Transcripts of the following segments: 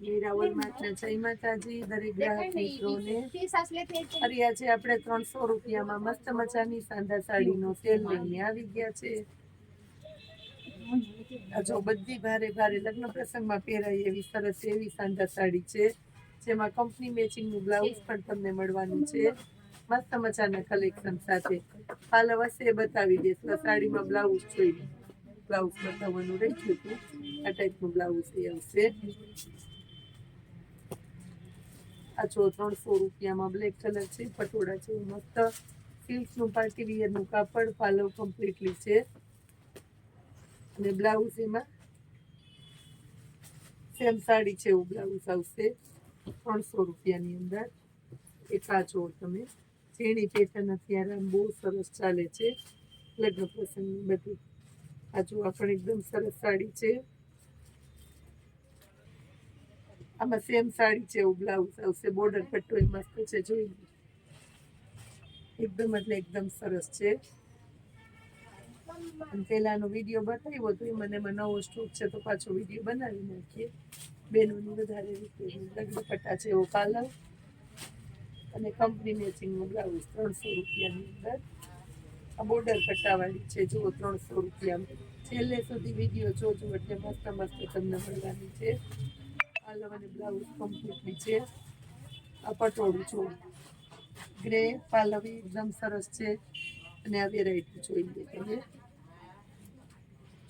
મીરાવલ માતા જય માતાજી દરેક ગ્રાહક મિત્રોને. ફરી આજે આપણે ત્રણસો રૂપિયામાં મસ્ત મજાની સાંધા સાડીનો સેલ લઈને આવી ગયા છે. જો બધી ભારે ભારે લગ્ન પ્રસંગમાં પહેરાય એવી સરસ એવી સાંધા સાડી છે જેમાં કંપની મેચિંગનું બ્લાઉઝ પણ તમને મળવાનું છે. મસ્ત મજાના કલેક્શન સાથે. હાલ હશે બતાવી દઈશ સાડીમાં બ્લાઉઝ જોઈ બ્લાઉઝ બતાવવાનું રહી ગયું હતું. આ ટાઈપનું બ્લાઉઝ એ આવશે. આ જો ત્રણસો રૂપિયામાં બ્લેક કલર છે, પટોળા છે, મસ્ત સિલ્કનું પાર્ટી વિયરનું કાપડ પાલવ કમ્પ્લીટલી છે. અને બ્લાઉઝ એમાં સેમ સાડી છે એવું બ્લાઉઝ આવશે, ત્રણસો રૂપિયાની અંદર. એક આ તમે, ઝીણી પેટર્ન અત્યારે બહુ સરસ ચાલે છે લગ્ન પ્રસંગની બધી. આ જો પણ એકદમ સરસ સાડી છે. આમાં સેમ સાડી છે, એવું બ્લાઉઝ આવશે બોર્ડર પટ્ટો એ મસ્ત છે, જોઈ. એકદમ એટલે એકદમ સરસ છે. પેલાનો વીડિયો બતાવ્યો તો એ મને એમાં નવો સ્ટોક છે, તો પાછો વીડિયો બનાવી નાખીએ. બેનોની વધારે રીતે લગ્ન પટ્ટા છે, એવો કાલર અને કંપની મેચિંગનું બ્લાઉઝ ત્રણસો રૂપિયાની અંદર. આ બોર્ડર પટ્ટાવાળી છે, જુઓ, ત્રણસો રૂપિયામાં છેલ્લે સુધી વીડિયો જોજો, એટલે મસ્ત મસ્ત તમને મળવાની છે. પાલવ અને બ્લાઉઝ કમ્પ્લીટલી છે. આ પટોળું જો ગ્રે પાલવી, એકદમ સરસ છે. અને આ વેરાયટી જોઈ લે તમે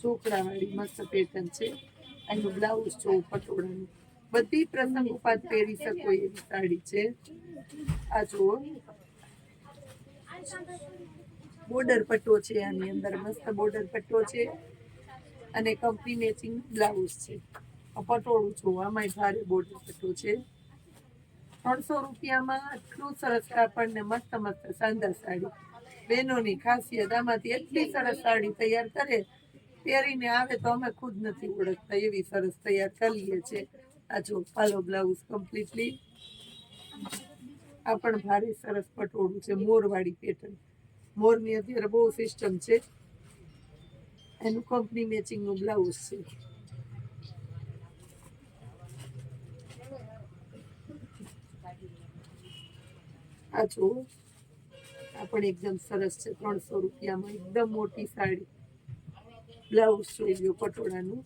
ચોકડાવાળી મસ્ત પેટર્ન છે. એનું બ્લાઉઝ જો પટોળાનું. બધી પ્રસંગ ઉપાદ પહેરી શકો એવી સાડી છે. આ જુઓ. બોર્ડર પટ્ટો છે આની અંદર. મસ્ત બોર્ડર પટ્ટો છે. અને કંપની મેચિંગ બ્લાઉઝ છે. આ પટોળું છું. આમાંય ભારે બોર્ડર પટ્ટો છે. ત્રણસો રૂપિયામાં આટલું સરસ આપણને મસ્ત મસ્ત શાનદાર સાડી. બહેનોની ખાસિયત, આમાંથી એટલી સરસ સાડી તૈયાર કરે, પહેરીને આવે તો અમે ખુદ નથી ઓળખતા એવી સરસ તૈયાર કરીએ છે. આ જો પાલો બ્લાઉઝ કમ્પ્લીટલી આ પણ ભારે સરસ પટોળું છે, મોરવાળી પેટર્ન. મોરની અત્યારે બહુ સિસ્ટમ છે. એનું કંપની મેચિંગનું બ્લાઉઝ છે. આ જો આ પણ એકદમ સરસ છે, ત્રણસો રૂપિયામાં. એકદમ મોટી સાડી. બ્લાઉઝ જોઈ લો પટોળાનું.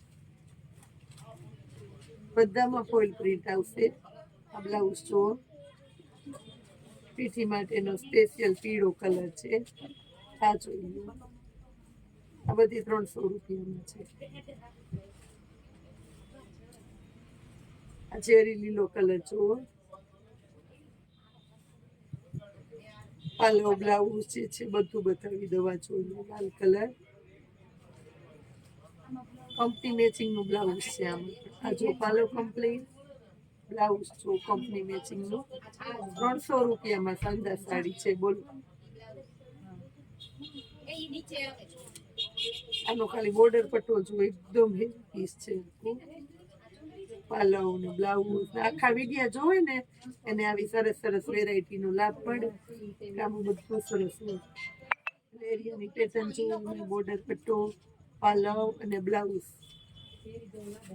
બધામાં ફોઇલ પ્રિન્ટ આવશે. આ બ્લાઉઝ જો પીઠી માટેનો સ્પેશિયલ પીળો કલર છે. આ જોઈ લો આ બધી ત્રણસો રૂપિયામાં છે. આ ચેરી લીલો કલર જુઓ. પાલો બ્લાઉઝ જે છે બધું બતાવી દવા જોઈએ લાલ કલર. કંપની મેચિંગનું બ્લાઉઝ છે આમાં. આ જો પાલો કમ્પ્લીટ બ્લાઉઝ જો કંપની મેચિંગનું ત્રણસો રૂપિયામાં શાનદાર સાડી છે, બોલો. આનો ખાલી બોર્ડર પટ્ટો જો એકદમ હેવી પીસ છે. પાલવ ને બ્લાઉઝ આખા વિડિયા જોવે ને, એને આવી સરસ સરસ વેરાયટીનો લાભ પડે. કે બધું સરસ હોય. લેરિયાની પેટર્ન જોવું બોર્ડર પટ્ટો પાલવ અને બ્લાઉઝ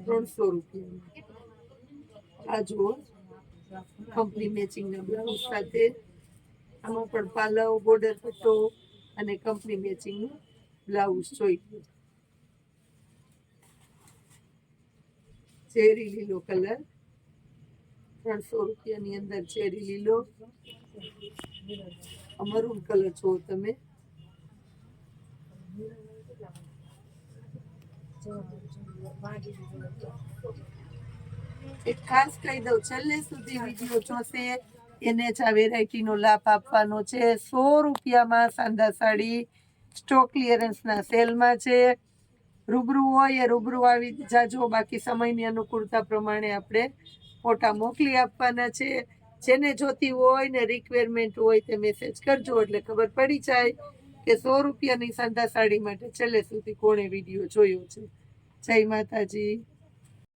ત્રણસો રૂપિયામાં આ જુઓ કંપની મેચિંગના બ્લાઉઝ સાથે. આમાં પણ પાલવ બોર્ડર પટ્ટો અને કંપની મેચિંગનું બ્લાઉઝ જોઈ. ચેરી લીલો કલર ત્રણસો રૂપિયાની અંદર ચેરી લીલો. મરૂન કલર છો તમે. એક ખાસ કહી દઉં, છેલ્લે સુધી વીડિયો જોશે. એને જ આ વેરાયટીનો લાભ આપવાનો છે. સો રૂપિયામાં સાંધા સાડી સ્ટોક ક્લિયરન્સના સેલમાં છે. રૂબરૂ હોય એ રૂબરૂ આવી જાજો. બાકી સમયની અનુકૂળતા પ્રમાણે આપણે ફોટા મોકલી આપવાના છે. જેને જોતી હોય ને રિક્વાયરમેન્ટ હોય તે મેસેજ કરજો. એટલે ખબર પડી જાય કે સો રૂપિયાની સાંધા સાડી માટે છેલ્લે સુધી કોણે વીડિયો જોયો છે. જય માતાજી.